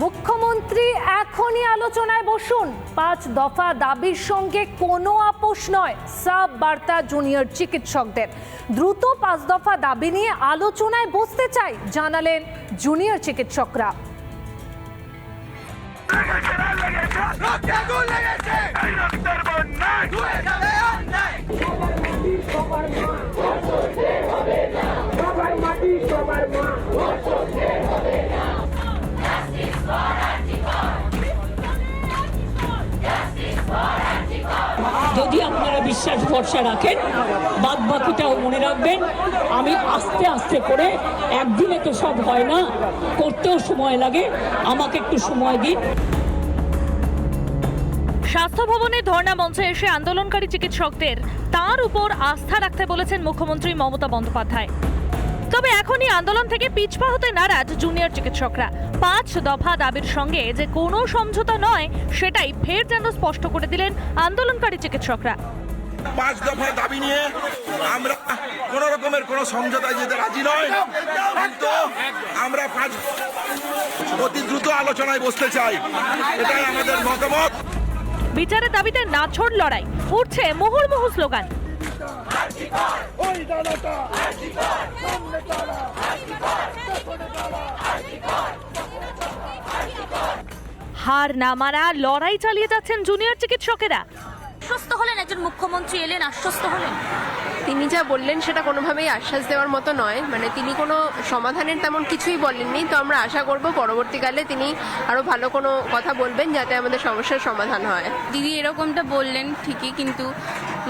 মুখ্যমন্ত্রী এখনই আলোচনায় বসুন। পাঁচ দফা দাবির সঙ্গে কোনো আপোষ নয় সাব বার্তা জুনিয়র চিকিৎসকদের। দ্রুত পাঁচ দফা দাবি নিয়ে আলোচনায় বসতে চাই, জানালেন জুনিয়র চিকিৎসকরা। বিশ্বাস ভরসা রাখেন, বাদ বাকিটাও মনে রাখবেন। আমি আস্তে আস্তে করে, একদিনে তো সব হয় না, করতেও সময় লাগে, আমাকে একটু সময় দিন। স্বাস্থ্য ভবনে ধর্ণা মঞ্চে এসে আন্দোলনকারী চিকিৎসকদের তার উপর আস্থা রাখতে বলেছেন মুখ্যমন্ত্রী মমতা বন্দ্যোপাধ্যায়। তবে এখনই আন্দোলন থেকে পিছপা হতে নারাজ জুনিয়র চিকিৎসকরা। পাঁচ দফা দাবির সঙ্গে যে কোনো সমঝোতা নয়, সেটাই ফের যেন স্পষ্ট করে দিলেন আন্দোলনকারী চিকিৎসকরা। পাঁচ দফা দাবি নিয়ে আমরা কোন রকমের কোন সমঝোতায় যেতে রাজি নয়। কিন্তু আমরা পাঁচ অতি দ্রুত আলোচনায় বসতে চাই। এটাই আমাদের মতামত। বিচারের দাবিতে না নাছোড় লড়াই। উঠছে মুহুর্মুহু স্লোগান। হার না মানা লড়াই চালিয়ে যাচ্ছেন জুনিয়র চিকিৎসকেরা। আশ্বস্ত হলেন? একজন মুখ্যমন্ত্রী এলেন আশ্বস্ত হলেন? তিনি যা বললেন সেটা কোনোভাবেই আশ্বাস দেওয়ার মতো নয়। মানে তিনি কোনো সমাধানের তেমন কিছুই বলেননি তো আমরা আশা করব পরবর্তীকালে তিনি আরও ভালো কোনো কথা বলবেন যাতে আমাদের সমস্যার সমাধান হয়। দিদি এরকমটা বললেন ঠিকই কিন্তু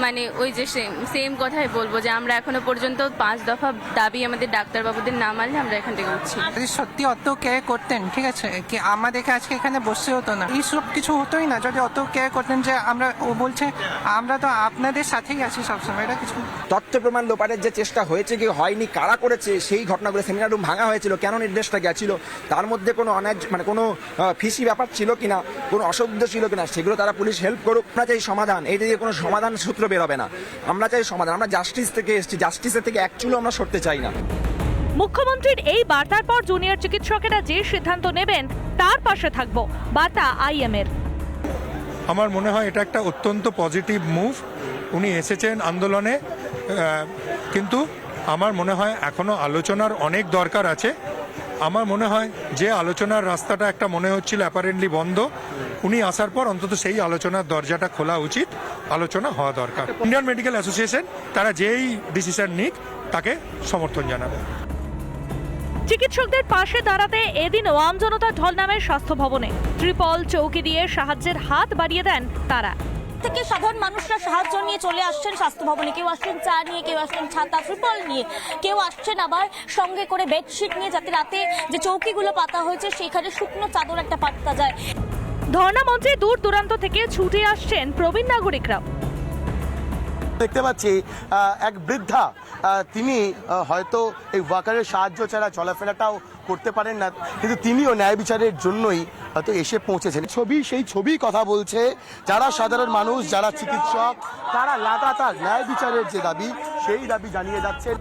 মানে ওই যে সেম সেম কথাই বলব যে আমরা এখনও পর্যন্ত পাঁচ দফা দাবি আমাদের ডাক্তারবাবুদের না মানলে আমরা এখান থেকে উঠছি। যদি সত্যি অত কেয়ার করতেন ঠিক আছে? কি আমাদেরকে আজকে এখানে বসতে হতো না। এইসব কিছু হতোই না যদি অত কেয়ার করতেন যে আমরা ও বলছে আমরা তো আপনাদের সাথেই আছি সবসময় এটা কিছু তথ্য প্রমাণ লোপাটের যে চেষ্টা হয়েছে কি হয়নি কারা করেছে সেই ঘটনাগুলো সেমিনার রুম ভাঙা হয়েছিল কেন নির্দেশটা গেছিল তার মধ্যে কোনো অন্যায় মানে কোনো ফিসি ব্যাপার ছিল কিনা কোনো অসভ্য ছিল কিনা সেগুলো তারা পুলিশ হেল্প করুক। আমরা চাই সমাধান এই যে কোনো সমাধান সূত্র বেরোবে না। আমরা চাই সমাধান। আমরা জাস্টিস থেকে এসেছি। জাস্টিসের থেকে অ্যাকচুয়ালি আমরা সরতে চাই না। মুখ্যমন্ত্রীর এই বার্তার পর জুনিয়র চিকিৎসকেরা যে সিদ্ধান্ত নেবেন তার পাশে থাকব। বার্তা আইএমের আমার মনে হয় এটা একটা অত্যন্ত পজিটিভ মুভ উনি এসেছেন আন্দোলনে। আহ, কিন্তু আমার মনে হয় এখনও আলোচনার অনেক দরকার আছে। আমার মনে হয় যে আলোচনার রাস্তাটা একটা মনে হচ্ছিল অ্যাপারেন্টলি বন্ধ। উনি আসার পর অন্তত সেই আলোচনার দরজাটা খোলা উচিত। আলোচনা হওয়া দরকার। ইন্ডিয়ান মেডিকেল অ্যাসোসিয়েশন তারা যেই ডিসিশন নিক তাকে সমর্থন জানাবে। চিকিৎসকদের পাশে দাঁড়াতে এদিন এদিনও আমজনতা ঢল নামের স্বাস্থ্য ভবনে। ত্রিপল চৌকি দিয়ে সাহায্যের হাত বাড়িয়ে দেন তারা। থেকে সাধারণ মানুষরা সাহায্য নিয়ে চলে আসছেন স্বাস্থ্য ভবনে। কেউ আসছেন চা নিয়ে কেউ আসছেন ছাতা ত্রিপল নিয়ে। কেউ আসছেন আবার সঙ্গে করে বেডশিট নিয়ে। যাতে রাতে যে চৌকিগুলো পাতা হয়েছে সেখানে শুকনো চাদর একটা পাততা যায়। ধর্ণা মঞ্চে দূর দূরান্ত থেকে ছুটে আসছেন প্রবীণ নাগরিকরাও দেখতে পাচ্ছি এক বৃদ্ধা তিনি হয়তো এই ওয়াকারের সাহায্য ছাড়া চলাফেরাটাও করতে পারেন না কিন্তু তিনিও ন্যায় বিচারের জন্যই হয়তো এসে পৌঁছেছেন। ছবি সেই ছবি কথা বলছে যারা সাধারণ মানুষ যারা চিকিৎসক তারা লাগাতার ন্যায় বিচারের যে দাবি সেই দাবি জানিয়ে যাচ্ছেন।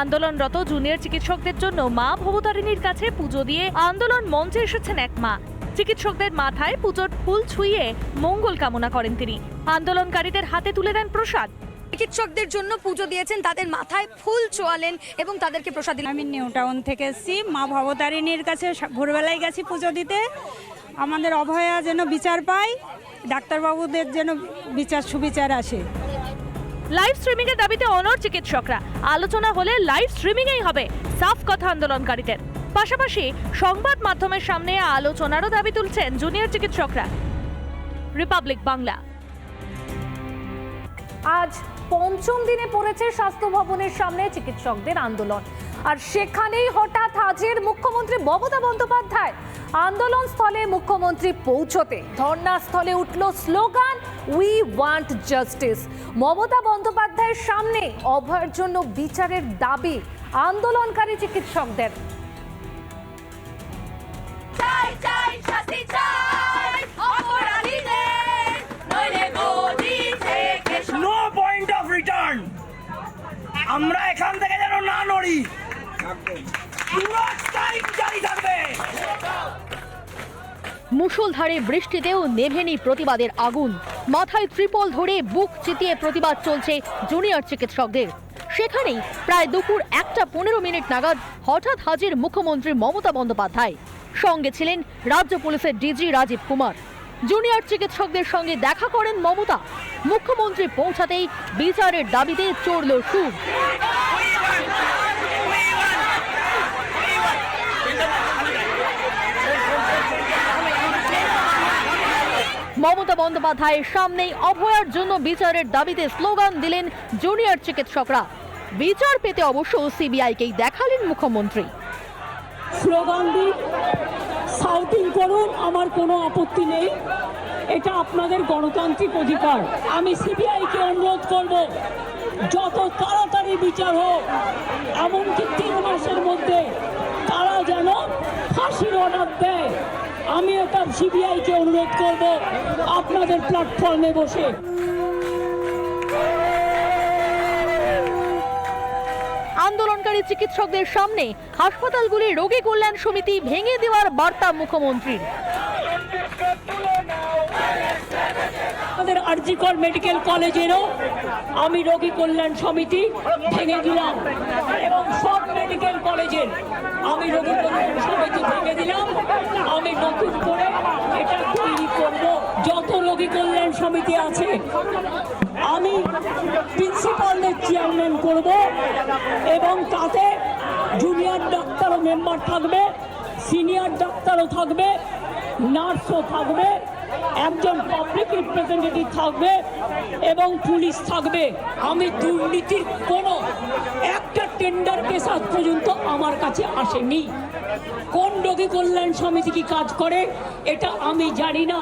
আন্দোলনরত জুনিয়র চিকিৎসকদের জন্য মা ভবতারিণীর কাছে পুজো দিয়ে আন্দোলন মঞ্চে এসেছেন এক মা। চিকিৎসকদের মাথায় পুজোর ফুল ছুঁয়ে মঙ্গল কামনা করেন তিনি। আন্দোলনকারীদের হাতে তুলে দেন প্রসাদ। চিকিৎসকদের জন্য পুজো দিয়েছেন তাদের মাথায় ফুল চোয়ালেন এবং তাদেরকে প্রসাদ দিলেন। আমি নিউ টাউন থেকে এসেছি মা ভবতারিণীর কাছে ভোরবেলায় গেছি পুজো দিতে। আমাদের অভয়া যেন বিচার পায় ডাক্তারবাবুদের যেন বিচার সুবিচার আসে। লাইভ স্ট্রিমিং এর দাবিতে অনর চিকিৎসকরা। আলোচনা হলে লাইভ স্ট্রিমিং হবে সাফ কথা আন্দোলনকারীদের। পাশাপাশি সংবাদ মাধ্যমের সামনে আলোচনারও দাবি তুলছেন জুনিয়র চিকিৎসকরা। রিপাবলিক বাংলা। আজ পঞ্চম দিনে পড়েছে স্বাস্থ্য ভবনের সামনে চিকিৎসকদের আন্দোলন। আর সেখানেই হঠাৎ হাজির মুখ্যমন্ত্রী মমতা বন্দ্যোপাধ্যায়। আন্দোলন স্থলে মুখ্যমন্ত্রী পৌঁছতে ধর্ণাস্থলে উঠল slogan we want justice Mamata বন্দ্যোপাধ্যায়ের সামনে অভয়ের জন্য বিচারের দাবি আন্দোলনকারী চিকিৎসকদের। আমরা এখান থেকে যেন না নড়ি। বৃষ্টিতেও নেভেনি প্রতিবাদের আগুন। মাথায় ত্রিপল ধরে বুক চিতিয়ে প্রতিবাদ চলছে জুনিয়র চিকিৎসকদের। সেখানেই প্রায় দুপুর একটা পনেরো মিনিট নাগাদ হঠাৎ হাজির মুখ্যমন্ত্রী মমতা বন্দ্যোপাধ্যায়। সঙ্গে ছিলেন রাজ্য পুলিশের ডিজি রাজীব কুমার। জুনিয়র চিকিৎসকদের সঙ্গে দেখা করেন মমতা। মুখ্যমন্ত্রী পৌঁছাতেই বিচারের দাবিতে চড়ল সুর। মমতা বন্দ্যোপাধ্যায়ের সামনেই অভয়ার জন্য বিচারের দাবিতে স্লোগান দিলেন জুনিয়র চিকিৎসকরা। বিচার পেতে অবশ্য সিবিআইকেই দেখালেন মুখ্যমন্ত্রী। স্লোগান দিন সাউটিং করুন, আমার কোনো আপত্তি নেই। এটা আপনাদের গণতান্ত্রিক অধিকার। আমি সিবিআইকে অনুরোধ করব, যত তাড়াতাড়ি বিচার হোক, এমনকি তিন মাসের মধ্যে তারা যেন ফাঁসির অর্ডার দেয়, আমি এটা সিবিআইকে অনুরোধ করব, আপনাদের প্ল্যাটফর্মে বসে। আন্দোলনকারী চিকিৎসকদের সামনে হাসপাতালগুলি রোগী কল্যাণ সমিতি ভেঙে দেওয়ার বার্তা মুখ্যমন্ত্রীর। আমাদের আরজিকর মেডিকেল কলেজেরও আমি রোগী কল্যাণ সমিতি ভেঙে দিলাম এবং মেডিকেল কলেজের আমি কল্যাণ সমিতি ভেঙে দিলাম। আমি নতুন করে এটা তৈরি করব। যত রোগী কল্যাণ সমিতি আছে, আমি প্রিন্সিপালদের চেয়ারম্যান করব এবং তাতে জুনিয়র ডাক্তারও মেম্বার থাকবে সিনিয়র ডাক্তারও থাকবে নার্সও থাকবে। একজন পাবলিক রিপ্রেজেন্টেটিভ থাকবে এবং পুলিশ থাকবে। আমি দুর্নীতির কোনো একটা টেন্ডার কেস আজ পর্যন্ত আমার কাছে আসেনি। কোন রোগী কল্যাণ সমিতি কি কাজ করে এটা আমি জানি না।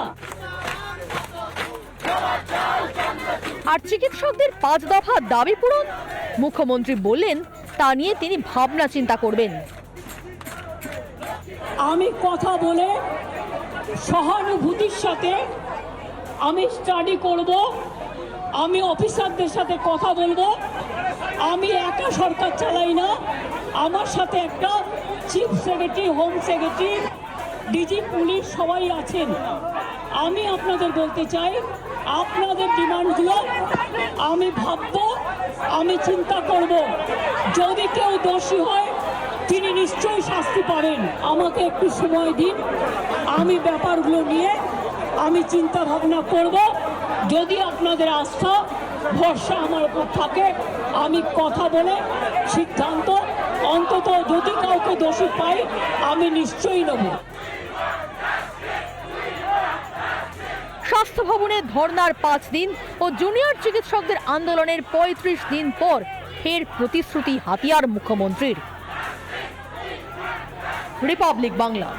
আর চিকিৎসকদের পাঁচ দফা দাবি পূরণ? মুখ্যমন্ত্রী বললেন তা নিয়ে তিনি ভাবনা চিন্তা করবেন। আমি কথা বলে সহানুভূতির সাথে আমি স্টাডি করব, আমি অফিসারদের সাথে কথা বলব, আমি একা সরকার চালাই না। আমার সাথে একটা chief secretary home secretary DG police সবাই আছেন। আমি আপনাদের বলতে চাই, আপনাদের ডিমান্ডগুলো আমি ভাববো, আমি চিন্তা করব। যদি কেউ দোষী হয় তিনি নিশ্চয়ই শাস্তি পাবেন। আমাকে একটু সময় দিন। আমি ব্যাপারগুলো নিয়ে আমি চিন্তা ভাবনা করব। যদি আপনাদের আস্থা, ভরসা আমার উপর থাকে, আমি কথা বলে সিদ্ধান্ত, অন্তত যদি কাউকে দোষী পাই, আমি নিশ্চয়ই নেব। স্বাস্থ্য ভবনে ধর্নার পাঁচ দিন ও জুনিয়র চিকিৎসকদের আন্দোলনের পঁয়ত্রিশ দিন পর ফের প্রতিশ্রুতি হাতিয়ার মুখ্যমন্ত্রীর। রিপাবলিক বাংলা